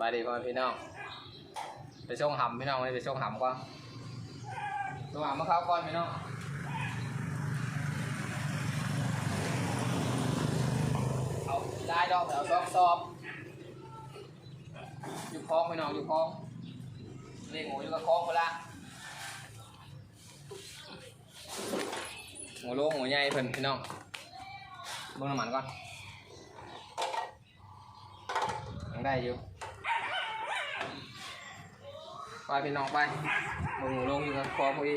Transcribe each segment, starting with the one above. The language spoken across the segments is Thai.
บายดีพ่อแม่พี่น้อง ไปช่วงหำพี่น้องเลยไปช่วงหำก่อนช่วงหำมาเข้าก่อนพี่น้องเอาได้ดอกเดี๋ยวดอกสอบอยู่คลองพี่น้องอยู่คลองเลี้ยงหมูอยู่กับคลองคนละหมูโลงหมูใหญ่เพิ่นพี่น้องเบิ่งน้ำมันก่อนยังได้อยู่ ไปพี่น้องไปหมูลงอยู่กับคอพอดี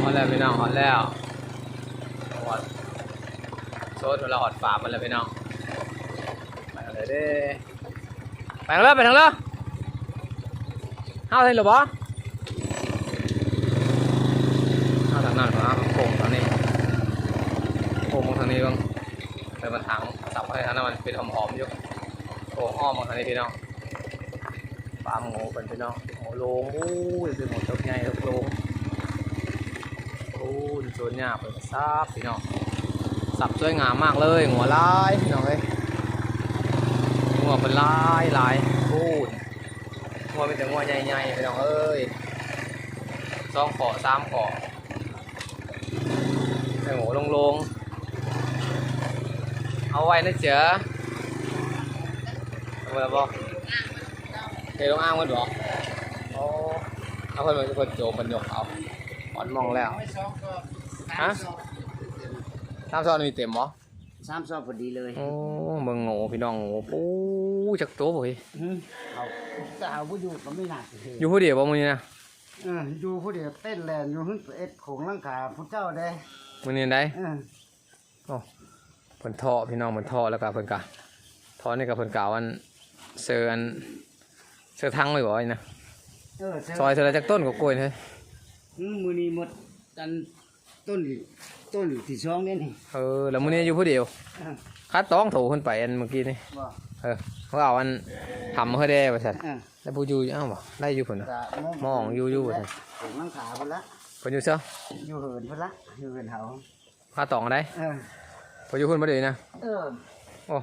หอดแล้วพี่น้องหอดแล้วหอดโซดเราหอดฝามันแล้วพี่น้องไปกันเลยเด้ไปทางเรือไปทางเรือห้าเลยหรือบ่ห้าวทางนั้นเหรอโค้งทางนี้ โอ้มองทางนี้บ้างเป็นมาทางสับให้ทางนั้นมันเป็นหอมๆอยู่โอ้อ้อมมองทางนี้พี่น้องปลาหมูเป็นพี่น้องหมูโลงโอ้ยเป็นหมูตัวใหญ่ตัวโลงโอ้ยโซนหยาบเป็นซับพี่น้องสับสวยงามมากเลยหัวลายพี่น้องเลยหัวเป็นลายลายโอ้ยหัวเป็นแต่หัวใหญ่ๆพี่น้องเอ้ยสองเกาะสามเกาะไอหมูลงๆ เอาไว้นะเจ๋อเอาไว้แล้วบอกเคยลงอ้างมันบอกโอ้เอาคนมันคนโจมมันหยกเอาอ่อนมองแล้วฮะน้ำซอนมีเต็มบ่สามซอบพอดีเลยโอ้เบิ่งโง่พี่น้องโง่ปูจักตัวบ่เฮ้ยอืมเอาแต่เอาผู้อยู่ก็ไม่น่าสิเฮ็ดอยู่ผู้เดียวบ่มื้อนี้นะเอออยู่ผู้เดียวเต้นแลนอยู่หึ่งเอ็ดโขงลังขาผู้เจ้าได้มื้อนี้ได้เออ เพิ่นท่อพี่น้องเพิ่นท่อแล้วก็เพิ่นกะท่อนี่ก็เพิ่นกล่าวอันเซอร์อันเซอร์ทั้งไว้บ่ไอ้นะเออเจ้าซอยเท่าไรจักต้นก็กล้วยเฮ้ยอืมมือนี้หมดอันต้นอีกต้นอีกที่สองนี่นี่เออแล้วมื้อนี้อยู่ผู้เดียวเออคัดต้องโถขึ้นไปอันเมื่อกี้นี่บ่เออเขาเอาอันทำเขาได้ป่ะสัตว์เออแล้วผู้อยู่อ้าวบ่ได้อยู่ผลนะกะมองอยู่อยู่ว่าซั่นโขงลังขาพุ่นละผลอยู่เซ้ออยู่เหินพุ่นละอยู่เหินเฮาค่าตองได้ เออผลอยู่คนบ่ได้นะเออโอ้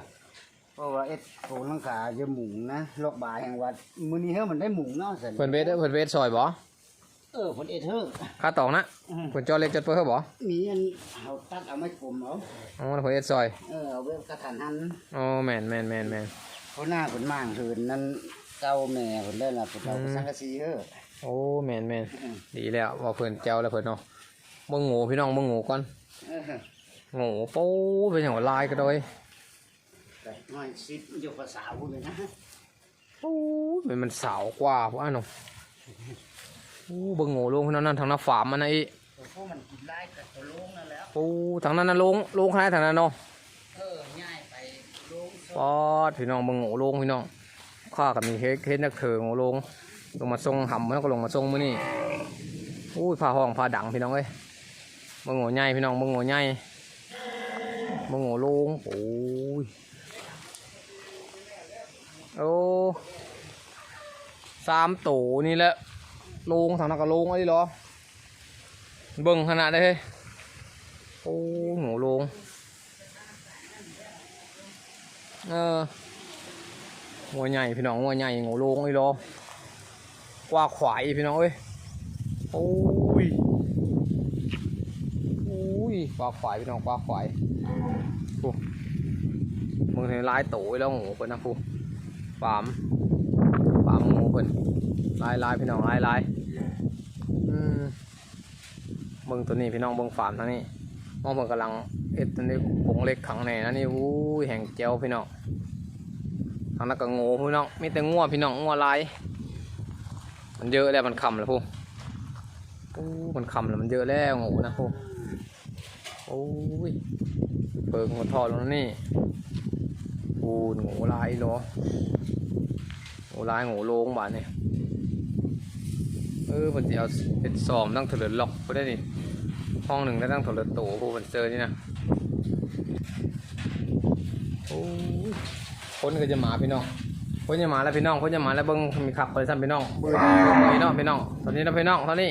เพราะว่าเอ็ดโขงลังขาจะหมุงนะลอกบายแห่งวัดมื้อนี้เฮามันได้หมุงเนาะซั่นเพิ่นเวทเด้อเพิ่นเวทซอยบ่เออเพิ่นเอ็ดเฮอค่าตองนะอืมเพิ่นจอเล็กจดเพิ่นเขาบ่มีอันเอาตัดเอาไม้กลมเอาอ๋อแล้วเพิ่นเอ็ดซอยเออเอาไว้กระทันหันอ๋อแม่นแม่นแม่นแม่นเขาหน้าผลม่างหืนนั่นเจ้าแม่ผลได้ละผลเอาอืม สังกะสีเออโอ้แม่นแม่นอืม ดีแล้วว่าเพิ่นเจ้าแล้วเพิ่นเนาะเบิ่งโง่พี่น้องเบิ่งโง่ก่อนเออ โง่ปูเป็นหยังว่าลายก็โดยแต่น้อยสิบอยู่ภาษาพูดเลยนะปูเป็นมันสาวกว่าพวกอันน้องปูเบิ่งโง่ลงพี่น้องนั่นทางหน้าฝามมันน่ะอีแต่พวกมันกินไล่กับตัวโลงนั่นแล้วปูทางนั้นน่ะลงลงคล้ายทางนั้นเนาะเออง่ายไปโลงปอดพี่น้องเบิ่งโง่ลงพี่น้องข้ากับมีเฮ็ดเฮ็ดนักเถิงโง่ลงลงมาส่งหำแล้วก็ลงมาส่งมื้อนี้อู้ยผ้าห้องผ้าดังพี่น้องเอ้ยเบิ่งโง่ใหญ่พี่น้องเบิ่งโง่ใหญ่ เบิ่งโง่ลงโอ้ยโอ้สามโตนี่แหละลงทางนั้นก็ลงไอ้เหรอเบิ่งขนาดได้เฮ้ยโอ้โง่ลงเอองัวใหญ่พี่น้องงัวใหญ่งัวโลงไอ้รอกว่าขวายพี่น้องเอ้ยโอ้ยโอ้ยกว่าขวายพี่น้องกว่าขวายโอ้มึงเห็นลายโตไว้แล้วงูเพิ่นนะฟูฟาร์มฟาร์มงูเพิ่นลายลายพี่น้องลายลายอืมเบิ่งตัวนี้พี่น้องเบิ่งฟาร์มทางนี้มองเพิ่นกำลังเอ็ดตัวนี้ผงเล็กขังในนะนี่อู้ยแห่งเจียวพี่น้องทางนั้นก็งูพี่น้องมีแต่งัวพี่น้องงัวลายมันเยอะแล้วมันคำแล้วพวกโอ้มันคำแล้วมันเยอะแล้วงูนะพวก โอ้ย เปิงหัวทอดลงนี่ปูนงูลายเหรองูลายงูโลงบาดนี่เออมันจะเอาเป็นซอมตั้งเถลินล็อกก็ได้นี่ห้องหนึ่งได้ตั้งเถลินโตพวกมันเจอนี่นะโอ้ยคนก็จะมาพี่น้องคนจะมาแล้วพี่น้องคนจะมาแล้วเบิ้งมีขับไปซ้ำพี่น้องเบิ้งพี่น้องพี่น้องตอนนี้นะพี่น้องตอนนี้